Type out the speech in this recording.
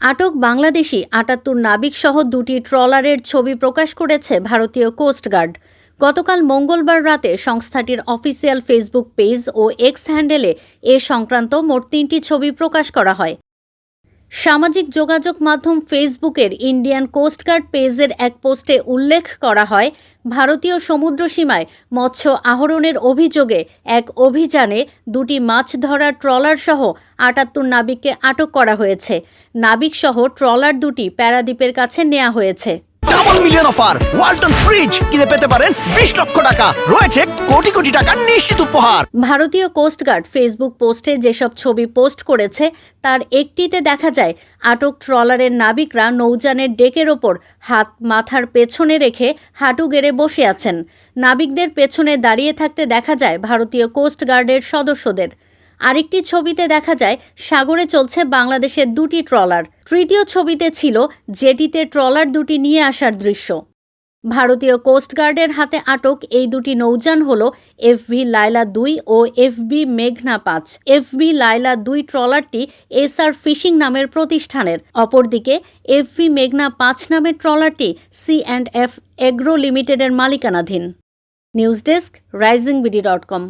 আটক বাংলাদেশি আটাত্তর নাবিক সহ দুটি ট্রলারের ছবি প্রকাশ করেছে ভারতীয় কোস্টগার্ড গতকাল মঙ্গলবার রাতে সংস্থাটির অফিসিয়াল ফেসবুক পেজ ও এক্স হ্যান্ডেলে এ সংক্রান্ত মোট তিনটি ছবি প্রকাশ করা হয়। সামাজিক যোগাযোগ মাধ্যম ফেসবুকের ইন্ডিয়ান কোস্টগার্ড পেজের এক পোস্টে উল্লেখ করা হয়, ভারতীয় সমুদ্র সীমায় মৎস্য আহরণের অভিযোগে এক অভিযানে দুটি মাছ ধরার ট্রলার সহ আটাত্তর নাবিককে আটক করা হয়েছে। নাবিক সহ ট্রলার দুটি প্যারাদ্বীপের কাছে নেওয়া হয়েছে। Double million offer Walton fridge কিনে পেতে পারেন বিশ লক্ষ টাকা। রয়েছে কোটি কোটি টাকার নিশ্চিত উপহার। ভারতীয় কোস্টগার্ড ফেসবুক পোস্টে যেসব ছবি পোস্ট করেছে, তার একটিতে দেখা যায়, আটক ট্রলারের নাবিকরা নৌযানের ডেকের ওপর হাত মাথার পেছনে রেখে হাঁটু গেড়ে বসে আছেন। নাবিকদের পেছনে দাঁড়িয়ে থাকতে দেখা যায় ভারতীয় কোস্টগার্ডের সদস্যদের। আরেকটি ছবিতে দেখা যায়, সাগরে চলছে বাংলাদেশের দুটি ট্রলার। তৃতীয় ছবিতে ছিল জেটিতে ট্রলার দুটি নিয়ে আসার দৃশ্য। ভারতীয় কোস্টগার্ডের হাতে আটক এই দুটি নৌযান হল এফবি লায়লা দুই ও এফবি মেঘনা পাঁচ। এফবি লায়লা দুই ট্রলারটি এসআর ফিশিং নামের প্রতিষ্ঠানের। অপরদিকে, এফবি মেঘনা পাঁচ নামের ট্রলারটি সি অ্যান্ড এফ এগ্রো লিমিটেডের মালিকানাধীন। News desk, rising BD dot com.